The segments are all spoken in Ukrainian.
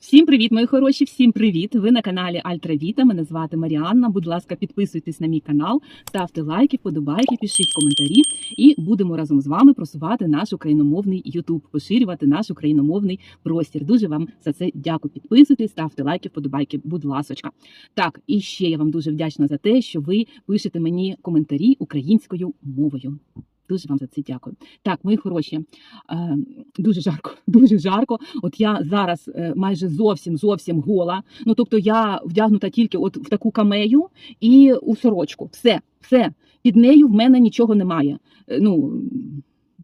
Всім привіт, мої хороші! Всім привіт! Ви на каналі Альтравіта. Мене звати Маріанна. Будь ласка, підписуйтесь на мій канал, ставте лайки, вподобайки, пишіть коментарі, і будемо разом з вами просувати наш україномовний Ютуб, поширювати наш україномовний простір. Дуже вам за це дякую. Підписуйтесь, ставте лайки, вподобайки, будь ласочка. Так, і ще я вам дуже вдячна за те, що ви пишете мені коментарі українською мовою. Дуже вам за це дякую. Так, мої хороші, е, дуже жарко, дуже жарко. От я зараз е, майже зовсім зовсім гола. Ну тобто я вдягнута тільки от в таку камею і у сорочку. Все, все. Під нею в мене нічого немає. Е, Ну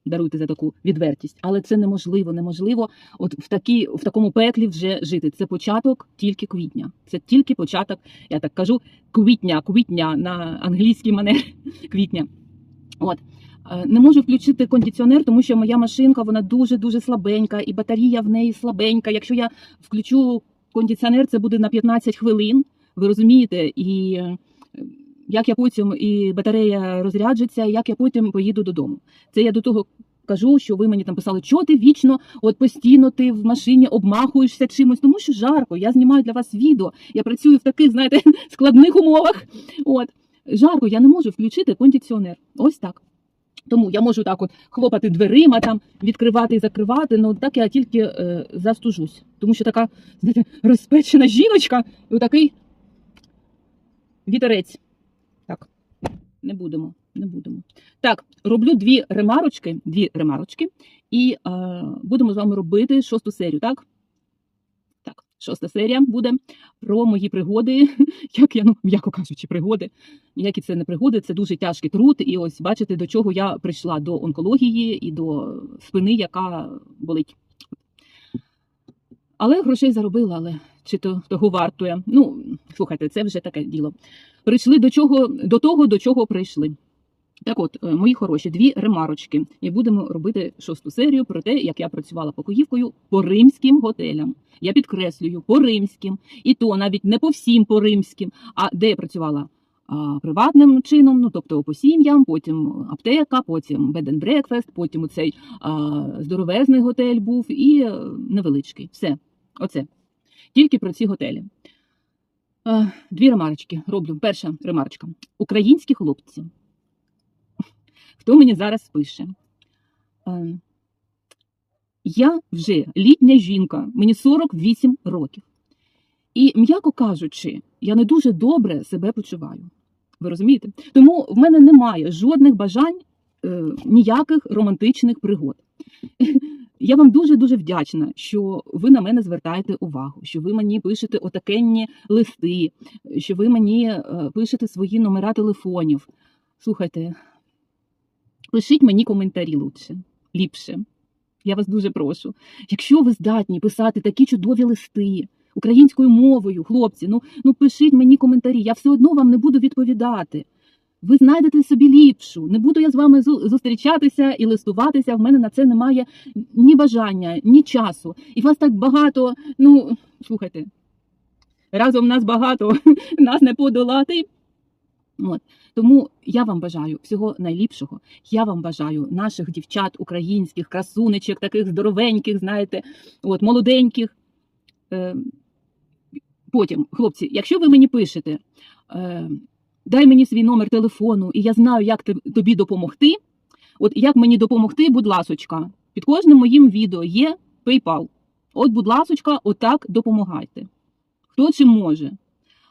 даруйте за таку відвертість, але це неможливо. Неможливо, от в такі в такому пеклі вже жити. Це початок тільки квітня. Це тільки початок. Я так кажу, квітня, квітня на англійській манері квітня. От. Е, Не можу включити кондиціонер, тому що моя машинка вона дуже дуже слабенька, і батарія в неї слабенька. Якщо я включу кондиціонер, це буде на 15 хвилин. Ви розумієте? І е, як я потім і батарея розряджиться, як я потім поїду додому. Це я до того кажу, що ви мені там писали, що ти вічно, от постійно ти в машині обмахуєшся чимось, тому що жарко. Я знімаю для вас відео. Я працюю в таких, знаєте, складних умовах. От жарко, я не можу включити кондиціонер. Ось так. Тому я можу так от хлопати дверима, там відкривати і закривати. Ну так я тільки е, застужусь, тому що така знаєте, розпечена жіночка і отакий вітерець. Так, не будемо, не будемо. Так, роблю дві ремарочки, дві ремарочки, і е, будемо з вами робити шосту серію. Так, так, шоста серія буде про мої пригоди, як я ну м'яко кажучи, пригоди. Ніякі це не пригоди, це дуже тяжкий труд. І ось бачите, до чого я прийшла до онкології і до спини, яка болить. Але грошей заробила, але чи то того вартує. Ну, слухайте, це вже таке діло. Прийшли до чого, до того, до чого прийшли. Так от, е, мої хороші, дві ремарочки. І будемо робити шосту серію про те, як я працювала покоївкою по римським готелям. Я підкреслюю по римським, і то навіть не по всім по римським, а де я працювала а, приватним чином, ну тобто по сім'ям, потім аптека, потім breakfast, потім цей здоровезний готель був і е, невеличкий. Все, оце. Тільки про ці готелі. Е, Дві ремарочки роблю. Перша ремарочка. Українські хлопці. Хто мені зараз пише? Е, Я вже літня жінка, мені 48 років. І, м'яко кажучи, я не дуже добре себе почуваю. Ви розумієте? Тому в мене немає жодних бажань, е, ніяких романтичних пригод. Я вам дуже дуже вдячна, що ви на мене звертаєте увагу, що ви мені пишете отакенні листи, що ви мені е, пишете свої номера телефонів. Слухайте, пишіть мені коментарі лучше, ліпше. Я вас дуже прошу. Якщо ви здатні писати такі чудові листи українською мовою, хлопці, ну, ну пишіть мені коментарі, я все одно вам не буду відповідати. Ви знайдете собі ліпшу. Не буду я з вами зустрічатися і листуватися. В мене на це немає ні бажання, ні часу. І вас так багато. Ну, слухайте, разом нас багато, нас не подолати. От. Тому я вам бажаю всього найліпшого. Я вам бажаю наших дівчат, українських, красунечок, таких здоровеньких, знаєте, от, молоденьких. Е, потім, хлопці, якщо ви мені пишете, е, дай мені свій номер телефону, і я знаю, як тобі допомогти. От як мені допомогти, будь ласочка, під кожним моїм відео є PayPal. От, будь ласочка, отак допомагайте. Хто чим може.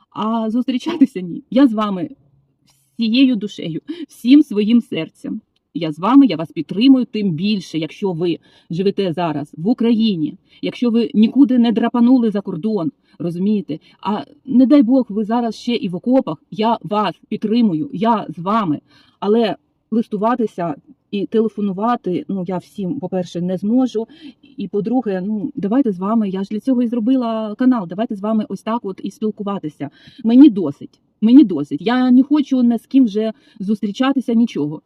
А зустрічатися ні. Я з вами всією душею, всім своїм серцем. Я з вами, я вас підтримую, тим більше, якщо ви живете зараз в Україні, якщо ви нікуди не драпанули за кордон, розумієте? А не дай Бог, ви зараз ще і в окопах. Я вас підтримую, я з вами. Але листуватися і телефонувати, ну я всім, по-перше, не зможу. І по-друге, ну давайте з вами. Я ж для цього і зробила канал. Давайте з вами ось так от і спілкуватися. Мені досить. Мені досить. Я не хочу ні з ким вже зустрічатися нічого.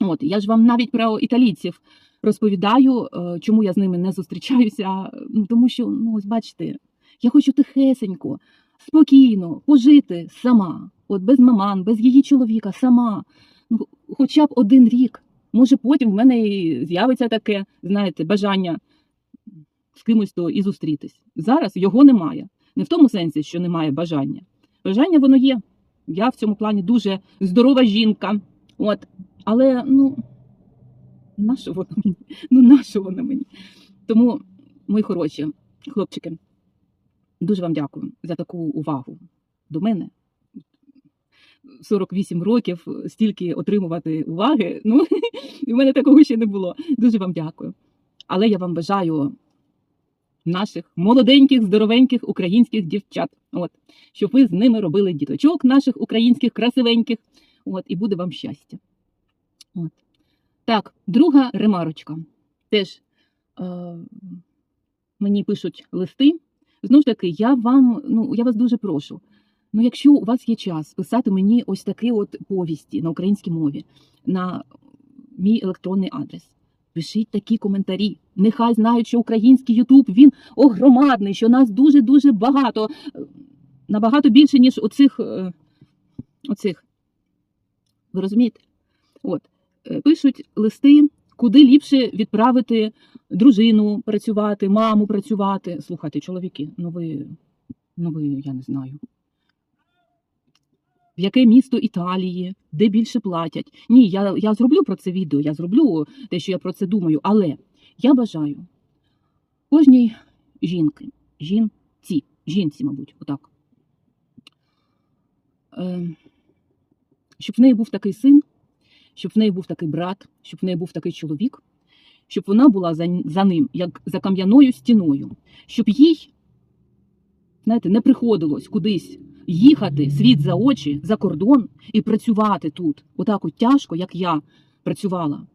От я ж вам навіть про італійців розповідаю, е, чому я з ними не зустрічаюся. Ну, Тому що, ну ось бачите, я хочу тихесенько, спокійно пожити сама, от без маман, без її чоловіка, сама. Ну, хоча б один рік. Може, потім в мене і з'явиться таке, знаєте, бажання з кимось то і зустрітись. Зараз його немає. Не в тому сенсі, що немає бажання. Бажання воно є. Я в цьому плані дуже здорова жінка. От. Але ну, нащо воно мені? Ну, нащо воно мені? Тому, мої хороші хлопчики, дуже вам дякую за таку увагу до мене. 48 років стільки отримувати уваги. Ну, і в мене такого ще не було. Дуже вам дякую. Але я вам бажаю наших молоденьких, здоровеньких українських дівчат. От, щоб ви з ними робили діточок наших українських красивеньких. От, і буде вам щастя. От. Так, друга ремарочка. Теж е, мені пишуть листи. Знову ж таки, я вам, ну я вас дуже прошу. Ну, якщо у вас є час писати мені ось такі от повісті на українській мові на мій електронний адрес. Пишіть такі коментарі. Нехай знають, що український Ютуб він огромадний, що нас дуже дуже багато, е, набагато більше, ніж оцих. е, оцих. Ви розумієте? От е, пишуть листи, куди ліпше відправити дружину працювати, маму працювати. Слухайте, чоловіки, ну ви, ну ви, я не знаю. В яке місто Італії, де більше платять? Ні, я, я зроблю про це відео, я зроблю те, що я про це думаю, але я бажаю кожній жінки, жінці, жінці, мабуть, отак. Е, щоб в неї був такий син, щоб в неї був такий брат, щоб в неї був такий чоловік, щоб вона була за, за ним, як за кам'яною стіною, щоб їй, знаєте, не приходилось кудись їхати світ за очі, за кордон і працювати тут, отак от тяжко, як я працювала.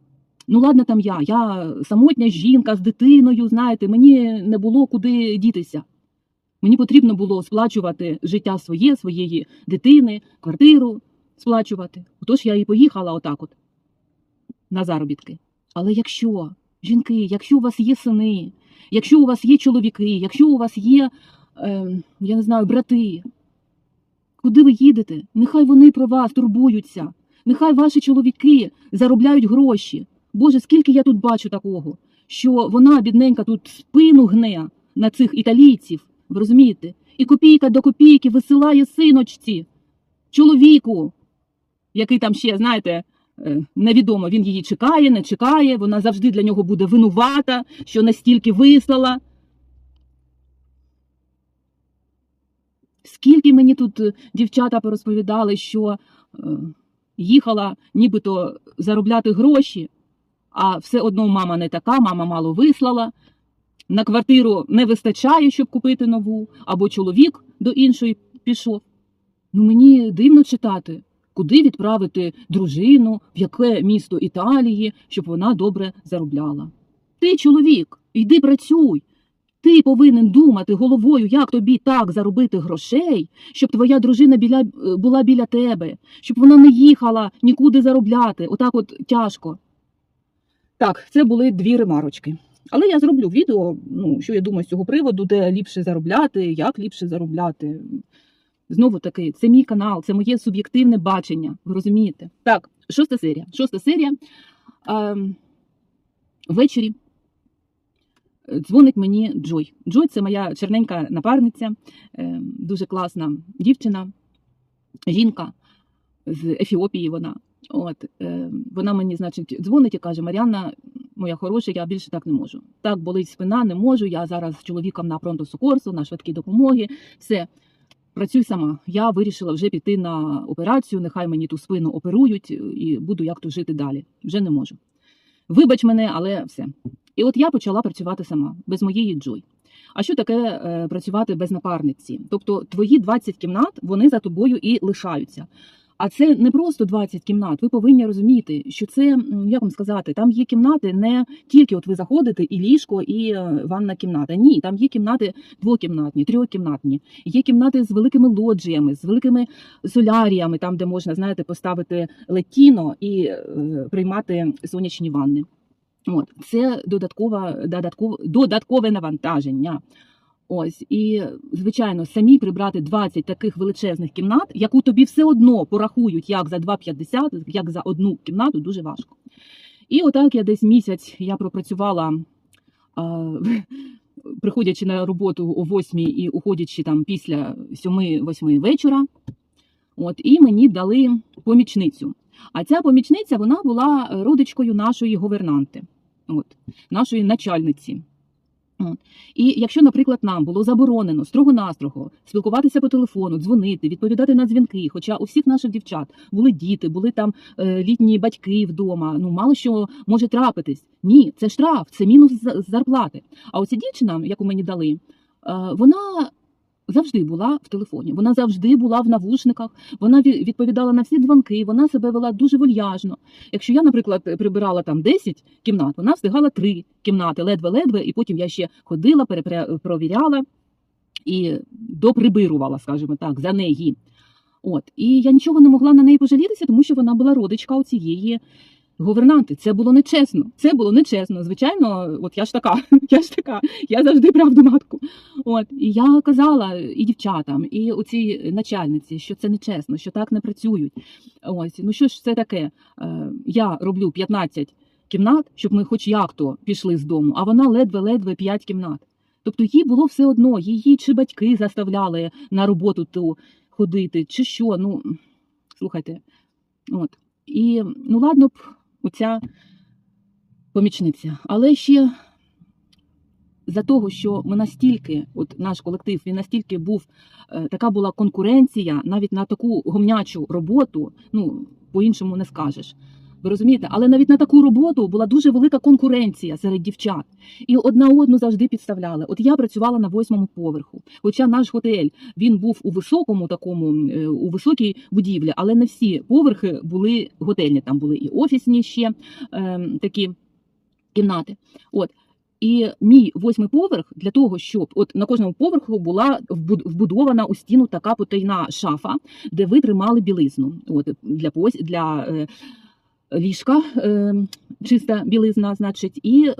Ну, ладно, там я, я самотня жінка з дитиною, знаєте, мені не було куди дітися. Мені потрібно було сплачувати життя своє, своєї дитини, квартиру сплачувати. Отож я і поїхала отак от на заробітки. Але якщо, жінки, якщо у вас є сини, якщо у вас є чоловіки, якщо у вас є, е, я не знаю, брати, куди ви їдете? Нехай вони про вас турбуються, нехай ваші чоловіки заробляють гроші. Боже, скільки я тут бачу такого, що вона, бідненька, тут спину гне на цих італійців, ви розумієте? І копійка до копійки висилає синочці, чоловіку, який там ще, знаєте, е, невідомо, він її чекає, не чекає, вона завжди для нього буде винувата, що настільки вислала. Скільки мені тут е, дівчата порозповідали, що е, їхала нібито заробляти гроші, а все одно мама не така, мама мало вислала. На квартиру не вистачає, щоб купити нову, або чоловік до іншої пішов. Ну мені дивно читати, куди відправити дружину, в яке місто Італії, щоб вона добре заробляла. Ти, чоловік, йди працюй. Ти повинен думати головою, як тобі так заробити грошей, щоб твоя дружина біля, е, була біля тебе, щоб вона не їхала нікуди заробляти. Отак от тяжко. Так, це були дві ремарочки. Але я зроблю відео, ну, що я думаю з цього приводу, де ліпше заробляти, як ліпше заробляти. Знову таки, це мій канал, це моє суб'єктивне бачення. Ви розумієте? Так, шоста серія. Шоста серія. Ем, ввечері дзвонить мені Джой. Джой це моя черненька напарниця, ем, дуже класна дівчина, жінка з Ефіопії. Вона. От, ем, вона мені, значить, дзвонить і каже: Мар'яна, моя хороша, я більше так не можу. Так болить спина, не можу. Я зараз з чоловіком на пронто сукорсу, на швидкі допомоги. Все. Працюй сама. Я вирішила вже піти на операцію. Нехай мені ту спину оперують і буду як то жити далі. Вже не можу. Вибач мене, але все. І от я почала працювати сама, без моєї Джой. А що таке е, працювати без напарниці? Тобто твої 20 кімнат вони за тобою і лишаються. А це не просто 20 кімнат. Ви повинні розуміти, що це як вам сказати, там є кімнати не тільки от ви заходите, і ліжко, і е, ванна кімната. Ні, там є кімнати двокімнатні, трьохкімнатні. Є кімнати з великими лоджіями, з великими соляріями, там де можна знаєте поставити летіно і е, приймати сонячні ванни. От це додаткова додаткове, додаткове навантаження. Ось і звичайно, самі прибрати 20 таких величезних кімнат, яку тобі все одно порахують як за 2,50, як за одну кімнату, дуже важко. І отак я десь місяць я пропрацювала а, приходячи на роботу о 8 і уходячи там після 7-8 вечора. От, і мені дали помічницю. А ця помічниця вона була е, родичкою нашої говернанти, от, нашої начальниці. І якщо, наприклад, нам було заборонено строго-настрого спілкуватися по телефону, дзвонити, відповідати на дзвінки, хоча у всіх наших дівчат були діти, були там е, літні батьки вдома, ну мало що може трапитись. Ні, це штраф, це мінус зарплати. А оця дівчина, яку мені дали, е, вона завжди була в телефоні, вона завжди була в навушниках, вона відповідала на всі дзвонки, вона себе вела дуже вольяжно. Якщо я, наприклад, прибирала там 10 кімнат, вона встигала 3 кімнати, ледве-ледве, і потім я ще ходила, перепровіряла і доприбирувала, скажімо так, за неї. От. І я нічого не могла на неї пожалітися, тому що вона була родичка у цієї гувернанти. Це було нечесно. Це було нечесно. Звичайно, от я ж така, я ж така, я завжди правду матку. От і я казала і дівчатам, і у цій начальниці, що це нечесно, що так не працюють. Ось ну що ж це таке? Е, я роблю 15 кімнат, щоб ми хоч як то пішли з дому, а вона ледве-ледве 5 кімнат. Тобто їй було все одно, її чи батьки заставляли на роботу ту ходити, чи що. Ну слухайте, от і ну ладно б оця помічниця, але ще за того, що ми настільки, от наш колектив, він настільки був, е, така була конкуренція навіть на таку гомнячу роботу, ну по-іншому не скажеш. Ви розумієте, але навіть на таку роботу була дуже велика конкуренція серед дівчат, і одна одну завжди підставляли. От я працювала на восьмому поверху. Хоча наш готель він був у високому такому, е, у високій будівлі, але не всі поверхи були готельні. Там були і офісні ще е, такі кімнати. От. І мій восьмий поверх для того, щоб от на кожному поверху була вбуд- вбудована у стіну така потайна шафа, де ви тримали білизну. От для для е, ліжка, е, чиста білизна, значить, і е,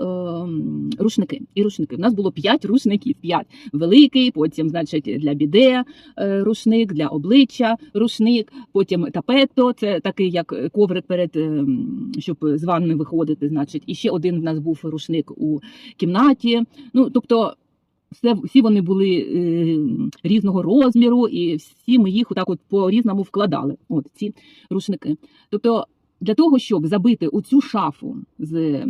рушники. І рушники. У нас було п'ять рушників. П'ять великий, потім, значить, для біде е, рушник, для обличчя рушник, потім тапето, це такий як коврик перед щоб з ванни виходити. Значить, і ще один в нас був рушник у кімнаті. Ну тобто. Все, всі вони були е, різного розміру, і всі ми їх отак от по різному вкладали. От ці рушники. Тобто, для того, щоб забити у цю шафу з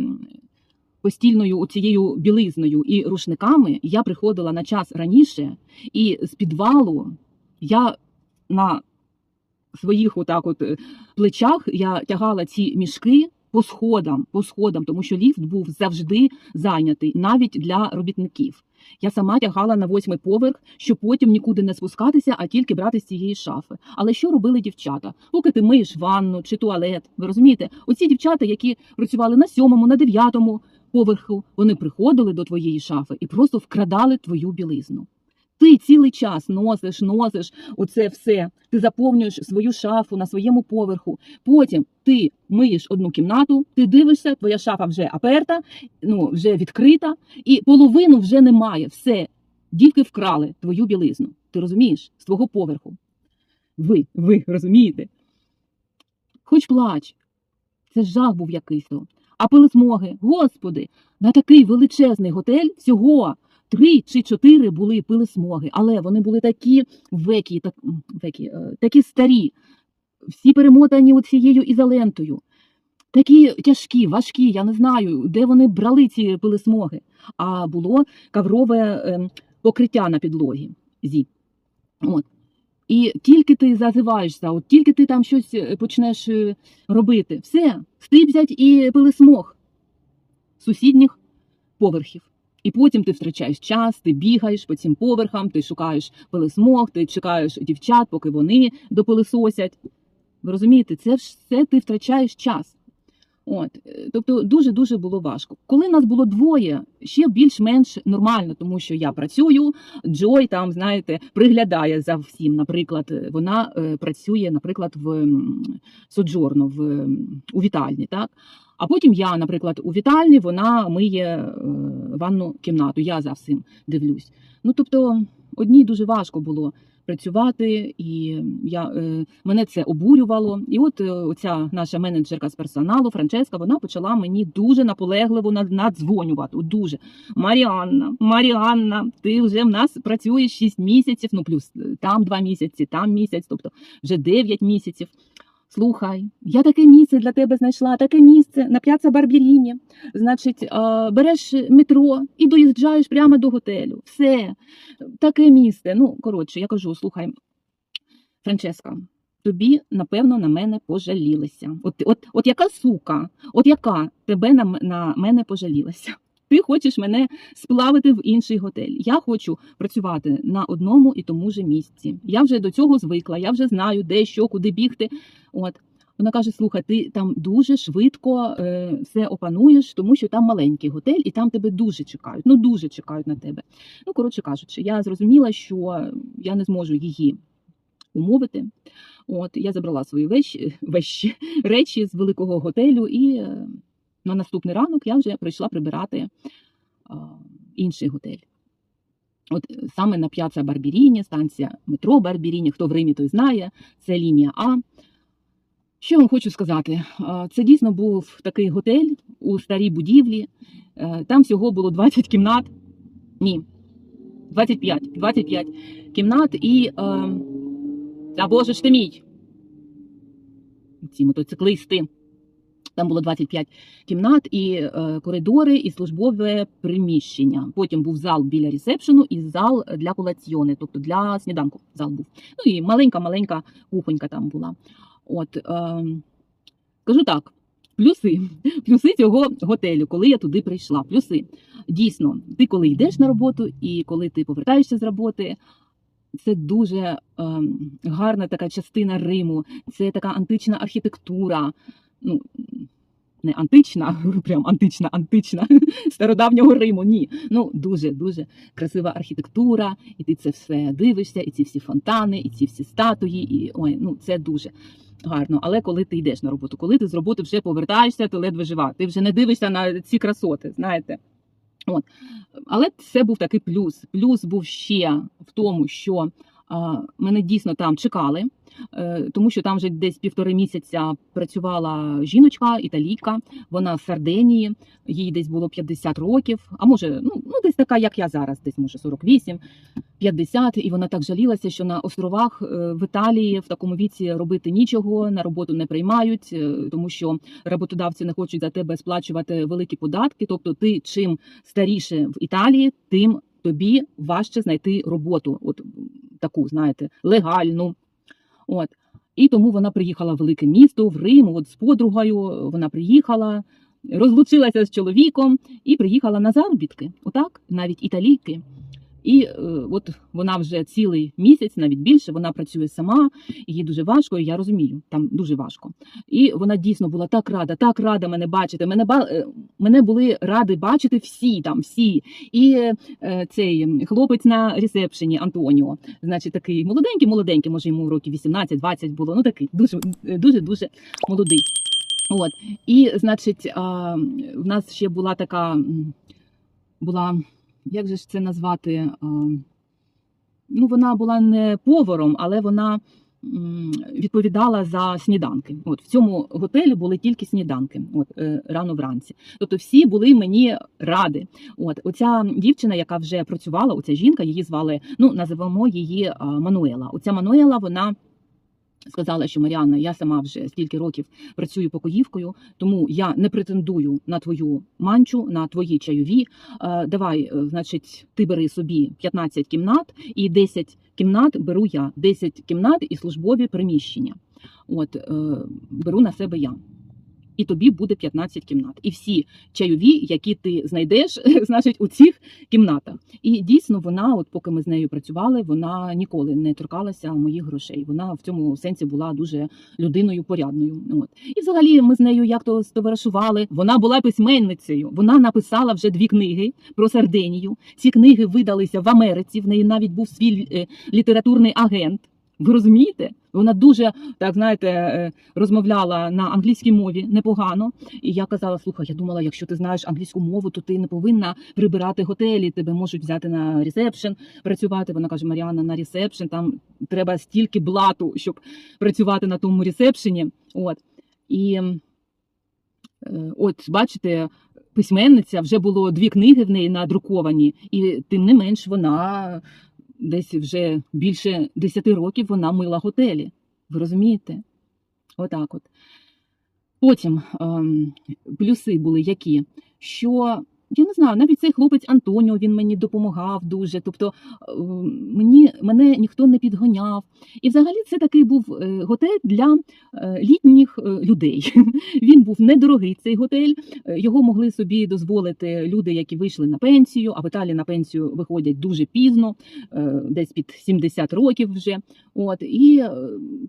постільною цією білизною і рушниками, я приходила на час раніше, і з підвалу я на своїх отак от е, плечах я тягала ці мішки по сходам, по сходам, тому що ліфт був завжди зайнятий, навіть для робітників. Я сама тягала на восьмий поверх, щоб потім нікуди не спускатися, а тільки брати з цієї шафи. Але що робили дівчата? Поки ти миєш ванну чи туалет, ви розумієте? Оці дівчата, які працювали на сьомому, на дев'ятому поверху, вони приходили до твоєї шафи і просто вкрадали твою білизну. Ти цілий час носиш, носиш оце все. Ти заповнюєш свою шафу на своєму поверху. Потім ти миєш одну кімнату, ти дивишся, твоя шафа вже аперта, ну вже відкрита, і половину вже немає. Все, дітки вкрали твою білизну. Ти розумієш? З твого поверху. Ви, ви розумієте? Хоч плач. Це жах був якийсь. то. А пилисмоги, господи, на такий величезний готель всього три чи чотири були пилисмоги, але вони були такі векі, так, векі е, такі старі, всі перемотані цією ізолентою. Такі тяжкі, важкі, я не знаю, де вони брали ці пилисмоги. А було каврове е, покриття на підлогі. Зі. От. І тільки ти зазиваєшся, от тільки ти там щось е, почнеш е, робити, все, стибзять і пилисмог сусідніх поверхів. І потім ти втрачаєш час, ти бігаєш по цим поверхам, ти шукаєш пилисмог, ти чекаєш дівчат, поки вони допилисосять. Ви розумієте, це все ти втрачаєш час. От, е, тобто дуже дуже було важко. Коли нас було двоє, ще більш-менш нормально, тому що я працюю. Джой там, знаєте, приглядає за всім. Наприклад, е, вона е, працює, наприклад, в Соджорно, в у вітальні, так. А потім я, наприклад, у вітальні вона миє е, ванну кімнату. Я за всім дивлюсь. Ну тобто, одній дуже важко було. працювати, і я, е, мене це обурювало. І от е, оця наша менеджерка з персоналу Франческа, вона почала мені дуже наполегливо над- наддзвонювати. Дуже Маріанна, Маріанна, ти вже в нас працюєш 6 місяців, ну плюс е, там 2 місяці, там місяць, тобто вже 9 місяців. Слухай, я таке місце для тебе знайшла, таке місце на п'яца Барбіріні. Значить, е, береш метро і доїжджаєш прямо до готелю. Все, таке місце. Ну, коротше, я кажу: слухай, Франческа, тобі, напевно, на мене пожалілися. От, от, от яка сука, от яка тебе на, на мене пожалілася? Ти хочеш мене сплавити в інший готель. Я хочу працювати на одному і тому же місці. Я вже до цього звикла, я вже знаю, де що, куди бігти. От вона каже: слухай, ти там дуже швидко е, все опануєш, тому що там маленький готель, і там тебе дуже чекають. Ну дуже чекають на тебе. Ну коротше кажучи, я зрозуміла, що я не зможу її умовити. От я забрала свої вещі, вещі речі з великого готелю, і е, на наступний ранок я вже прийшла прибирати а, інший готель. От е, саме на п'яца Барбіріні, станція метро Барбіріні, хто в Римі, той знає, це лінія А. Що вам хочу сказати? Це дійсно був такий готель у старій будівлі. Е, Там всього було 20 кімнат. Ні, 25. 25 кімнат і. Е, та боже ж ти мій! Ці мотоциклисти. Там було 25 кімнат і е, коридори, і службове приміщення. Потім був зал біля ресепшену і зал для колаціони, тобто для сніданку. Зал був. Ну і маленька-маленька кухонька там була. От е, кажу так. Плюси, плюси цього готелю, коли я туди прийшла. Плюси. Дійсно, ти коли йдеш на роботу і коли ти повертаєшся з роботи, це дуже ем, гарна така частина Риму. Це така антична архітектура. Ну, не антична, прям антична, антична стародавнього Риму. Ні. Ну дуже дуже красива архітектура, і ти це все дивишся, і ці всі фонтани, і ці всі статуї, і ой, ну це дуже гарно. Але коли ти йдеш на роботу, коли ти з роботи вже повертаєшся, ти ледве жива. Ти вже не дивишся на ці красоти, знаєте. От. Але це був такий плюс. Плюс був ще в тому, що а, мене дійсно там чекали, тому що там вже десь півтори місяця працювала жіночка, італійка, вона з Сардинії, їй десь було 50 років, а може, ну, ну десь така, як я зараз, десь може 48, 50, і вона так жалілася, що на островах е, в Італії в такому віці робити нічого, на роботу не приймають, е, тому що роботодавці не хочуть за тебе сплачувати великі податки. Тобто, ти чим старіше в Італії, тим тобі важче знайти роботу, от таку, знаєте, легальну. От. І тому вона приїхала в велике місто, в Рим, от з подругою вона приїхала, розлучилася з чоловіком і приїхала на заробітки. Отак, навіть італійки. І е, от вона вже цілий місяць, навіть більше, вона працює сама, їй дуже важко, і я розумію, там дуже важко. І вона дійсно була так рада, так рада мене бачити. Мене е, мене були раді бачити всі там, всі. І е, цей хлопець на ресепшені Антоніо, значить, такий молоденький, молоденький, може йому років 18-20 було. Ну такий дуже, дуже, дуже молодий. От і значить, а, в нас ще була така була, як же ж це назвати? Ну, вона була не поваром, але вона відповідала за сніданки. От в цьому готелі були тільки сніданки, от е, рано вранці. Тобто всі були мені ради. От оця дівчина, яка вже працювала, оця жінка, її звали, ну називаємо її Мануела. Оця Мануела, вона. Сказала, що Маріанна, я сама вже стільки років працюю покоївкою, тому я не претендую на твою манчу, на твої чайові. Е, давай, е, значить, ти бери собі 15 кімнат, і 10 кімнат беру я. 10 кімнат і службові приміщення. От е, беру на себе я. І тобі буде 15 кімнат. І всі чайові, які ти знайдеш, значить, у цих кімнатах. І дійсно, вона, от поки ми з нею працювали, вона ніколи не торкалася моїх грошей. Вона в цьому сенсі була дуже людиною порядною. От і взагалі ми з нею як то стоваришували. Вона була письменницею. Вона написала вже дві книги про Сардинію. Ці книги видалися в Америці. В неї навіть був свій е, літературний агент. Ви розумієте? Вона дуже так знаєте е, розмовляла на англійській мові непогано. І я казала: слухай, я думала, якщо ти знаєш англійську мову, то ти не повинна прибирати готелі. Тебе можуть взяти на ресепшн працювати. Вона каже: Маріана, на ресепшн там треба стільки блату, щоб працювати на тому ресепшені. От і е, от бачите. Письменниця вже було дві книги в неї надруковані, і тим не менш вона десь вже більше 10 років вона мила готелі. Ви розумієте? Отак от. Потім ем, плюси були які? Що я не знаю, навіть цей хлопець Антоніо він мені допомагав дуже. Тобто ем, мені, мене ніхто не підганяв. І взагалі це такий був е, готель для е, літніх е, людей. Він був недорогий цей готель. Е, Його могли собі дозволити люди, які вийшли на пенсію, а в Італії на пенсію виходять дуже пізно, е, десь під 70 років вже. От і е,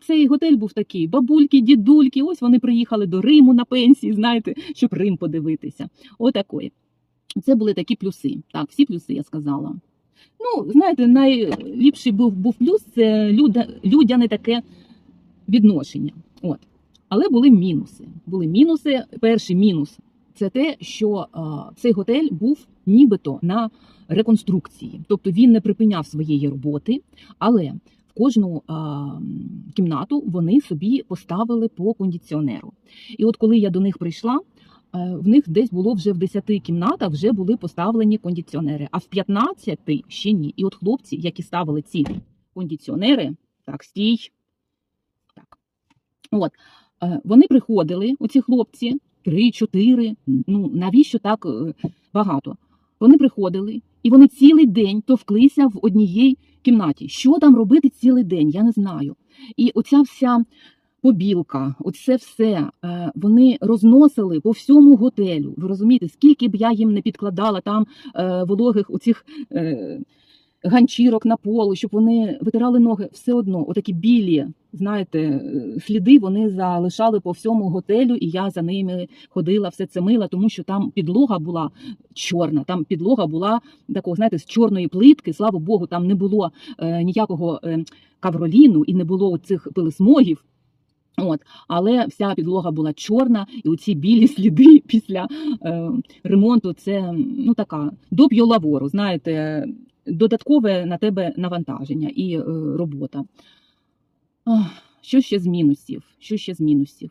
цей готель був такий: бабульки, дідульки. Ось вони приїхали до Риму на пенсії, знаєте, щоб Рим подивитися. Отакої. Це були такі плюси. Так, всі плюси я сказала. Ну, знаєте, найліпший був, був плюс це люда, людяне таке відношення. От. Але були мінуси. Були мінуси. Перший мінус це те, що а, цей готель був нібито на реконструкції, тобто він не припиняв своєї роботи, але в кожну а, кімнату вони собі поставили по кондиціонеру. І от коли я до них прийшла. Е, В них десь було вже в 10 кімнатах вже були поставлені кондиціонери, а в 15 ще ні. І от хлопці, які ставили ці кондиціонери, так, стій. Так. От, е, вони приходили, оці хлопці, 3-4, ну навіщо так е, багато? Вони приходили, і вони цілий день товклися в одній кімнаті. Що там робити цілий день? Я не знаю. І оця вся побілка, оце все е, вони розносили по всьому готелю. Ви розумієте, скільки б я їм не підкладала там е, вологих оцих е, ганчірок на полу, щоб вони витирали ноги, все одно, отакі білі, знаєте, сліди вони залишали по всьому готелю, і я за ними ходила, все це мила, тому що там підлога була чорна. Там підлога була такого, знаєте, з чорної плитки. Слава Богу, там не було е, ніякого е, кавроліну і не було цих пилисмогів. От, але вся підлога була чорна, і оці білі сліди після е, ремонту це ну така до п'йолавору, знаєте, додаткове на тебе навантаження і е, робота. Що ще з мінусів? Що ще з мінусів?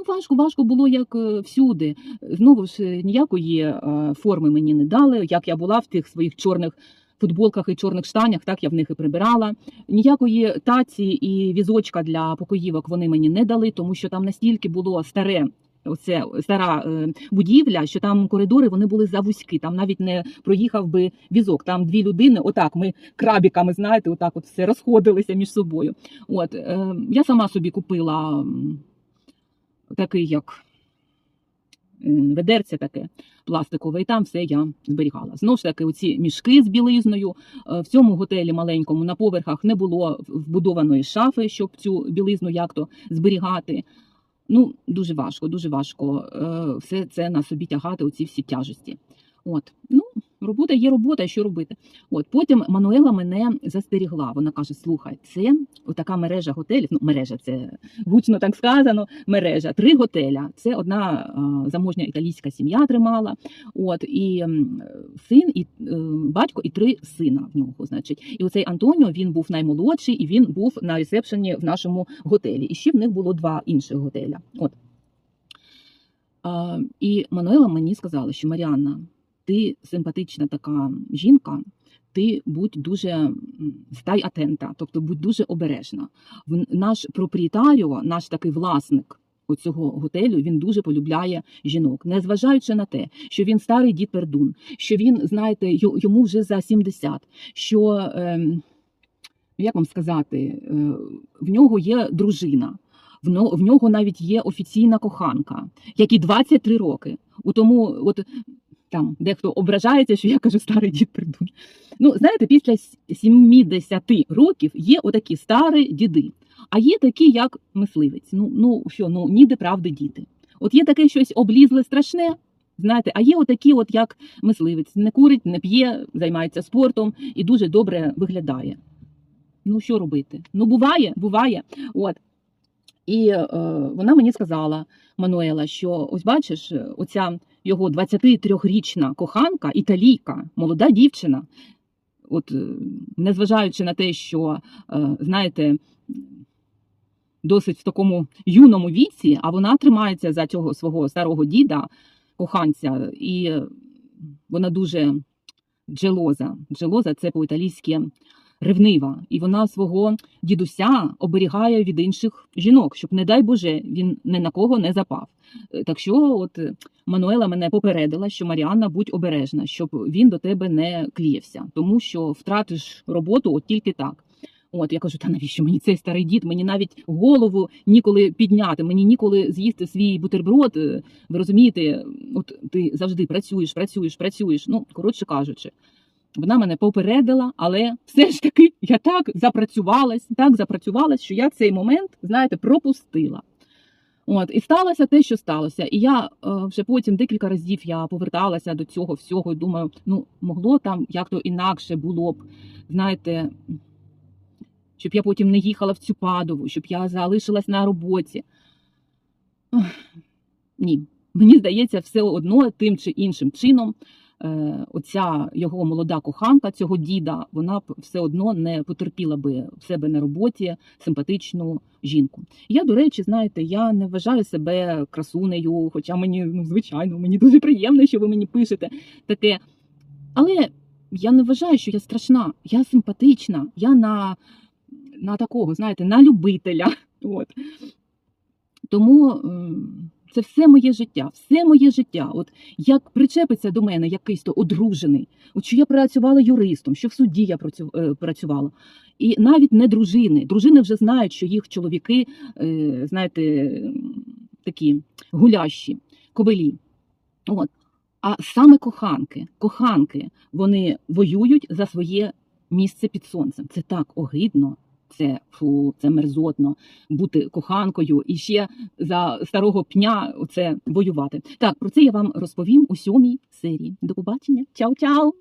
Ну, важко, важко було як е, всюди. Знову ж е, ніякої е, форми мені не дали. Як я була в тих своїх чорних футболках і чорних штанях, так я в них і прибирала. Ніякої таці і візочка для покоївок вони мені не дали, тому що там настільки було старе. Оце стара е, будівля, що там коридори вони були завузькі, там навіть не проїхав би візок. Там дві людини, отак ми крабіками, знаєте, отак от все розходилися між собою. От е, я сама собі купила такий, як ведерце таке пластикове, і там все я зберігала. Знову ж таки, оці мішки з білизною. Е, В цьому готелі маленькому на поверхах не було вбудованої шафи, щоб цю білизну як-то зберігати. Ну, дуже важко, дуже важко е, все це на собі тягати, оці всі тяжесті. От, ну, робота є робота, що робити. От потім Мануела мене застерігла. Вона каже: слухай, це така мережа готелів. Ну, мережа, це гучно так сказано. Мережа, три готеля. Це одна е, заможня італійська сім'я тримала. От і син, і е, батько, і три сина в нього. Значить, і оцей Антоніо він був наймолодший, і він був на ресепшені в нашому готелі. І ще в них було два інших готеля. От. А, і Мануела мені сказала, що Маріанна, ти симпатична така жінка, ти будь дуже стай атента, тобто будь дуже обережна. Наш проприєтаріо, наш такий власник цього готелю, він дуже полюбляє жінок, незважаючи на те, що він старий дід Пердун, що він, знаєте, йому вже за 70, що, ем, як вам сказати, е, в нього є дружина. В нього навіть є офіційна коханка, якій 23 роки. У тому, от там дехто ображається, що я кажу старий дід придун. Ну, знаєте, після с- 70 років є отакі старі діди, а є такі, як мисливець. Ну, ну що, ну ніде правди діти. От є таке щось облізле страшне. Знаєте, а є отакі, от як мисливець, не курить, не п'є, займається спортом і дуже добре виглядає. Ну що робити? Ну буває, буває. От. І е, вона мені сказала, Мануела, що ось бачиш, оця його 23-річна коханка, італійка, молода дівчина, от е, незважаючи на те, що, е, знаєте, досить в такому юному віці, а вона тримається за цього свого старого діда, коханця, і е, вона дуже джелоза. Джелоза це по-італійськи ревнива, і вона свого дідуся оберігає від інших жінок, щоб, не дай Боже, він ні на кого не запав. Е, Так що, от Мануела мене попередила, що Маріанна, будь обережна, щоб він до тебе не клієвся, тому що втратиш роботу от тільки так. От я кажу, та навіщо мені цей старий дід? Мені навіть голову ніколи підняти, мені ніколи з'їсти свій бутерброд. Е, Ви розумієте, от ти завжди працюєш, працюєш, працюєш. Ну, коротше кажучи, вона мене попередила, але все ж таки я так запрацювалась, так запрацювалась, що я цей момент, знаєте, пропустила. От, і сталося те, що сталося. І я е, вже потім декілька разів я поверталася до цього всього і думаю, ну могло там як то інакше було б, знаєте, щоб я потім не їхала в цю падову, щоб я залишилась на роботі. Ох, Ні, мені здається, все одно тим чи іншим чином. Е, Оця його молода коханка, цього діда, вона все одно не потерпіла би в себе на роботі симпатичну жінку. Я, до речі, знаєте, я не вважаю себе красунею, хоча мені, ну, звичайно, мені дуже приємно, що ви мені пишете таке. Але я не вважаю, що я страшна. Я симпатична, я на, на такого, знаєте, на любителя. От. Тому це все моє життя, все моє життя. От як причепиться до мене якийсь то одружений, от що я працювала юристом, що в суді я е, працювала. І навіть не дружини. Дружини вже знають, що їх чоловіки, е, знаєте, такі гулящі, кобилі. От. А саме коханки, коханки, вони воюють за своє місце під сонцем. Це так огидно, це фу, це мерзотно бути коханкою і ще за старого пня це воювати. Так, про це я вам розповім у сьомій серії. До побачення. Чао-чао!